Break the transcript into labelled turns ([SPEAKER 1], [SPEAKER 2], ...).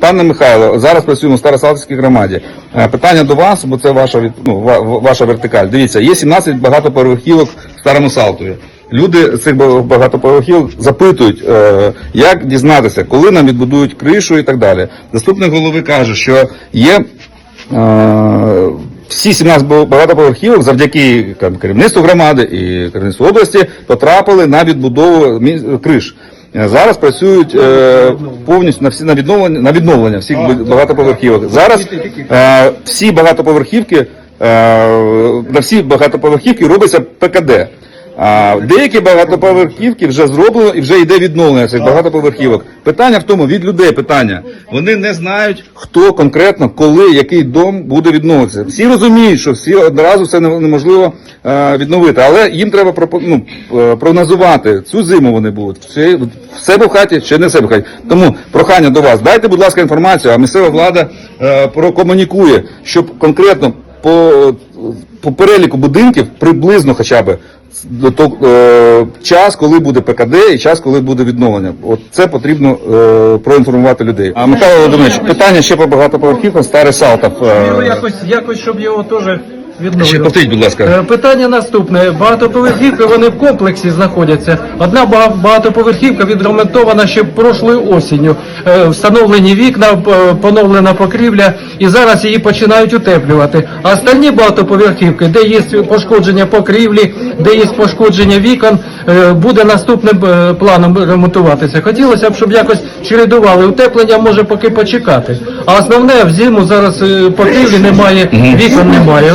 [SPEAKER 1] Пане Михайло, зараз працюємо в Старосалтівській громаді. Е, Питання до вас, бо це ваша ну, ва- ва- ваша вертикаль. Дивіться, є 17 багатоповерхівок в Старому Салтові. Люди з цих багатоповерхівок запитують, е, як дізнатися, коли нам відбудують кришу і так далі. Заступник голови каже, що є е, всі 17 багатоповерхівок завдяки керівництву громади і керівництву області потрапили на відбудову криш. Е, Зараз працюють е, повністю на всі на відновлення на відновлення всіх багатоповерхівок. Зараз е, всі багатоповерхівки е, на всі багатоповерхівки робиться ПКД. А деякі багатоповерхівки вже зроблено і вже йде відновлення цих багатоповерхівок. Питання в тому від людей. Питання вони не знають, хто конкретно, коли який дом буде відновитися. Всі розуміють, що всі одразу не- неможливо е, відновити, але їм треба ну, е, прогнозувати цю зиму. Вони будуть чи в в хаті, чи не в себе в хаті. Тому прохання до вас. Дайте, будь ласка, інформацію, а місцева влада е, прокомунікує, щоб конкретно по, по переліку будинків приблизно хоча б до того е, час, коли буде ПКД і час, коли буде відновлення. От це потрібно е, проінформувати людей. А Михайло Володимирович, питання ще по багатоповерхівкам, старий Салтов.
[SPEAKER 2] Його
[SPEAKER 1] Е,
[SPEAKER 2] якось, якось, щоб його теж
[SPEAKER 1] ще повторіть, будь ласка.
[SPEAKER 2] Е, Питання наступне. Багатоповерхівки вони в комплексі знаходяться. Одна багатоповерхівка відремонтована ще прошлою осінню. Е, Встановлені вікна, поновлена покрівля, і зараз її починають утеплювати. А остальні багатоповерхівки, де є пошкодження покрівлі, де є пошкодження вікон, е, буде наступним планом ремонтуватися. Хотілося б, щоб якось чередували. Утеплення може поки почекати. А основне в зиму зараз покрівлі немає, вікон немає.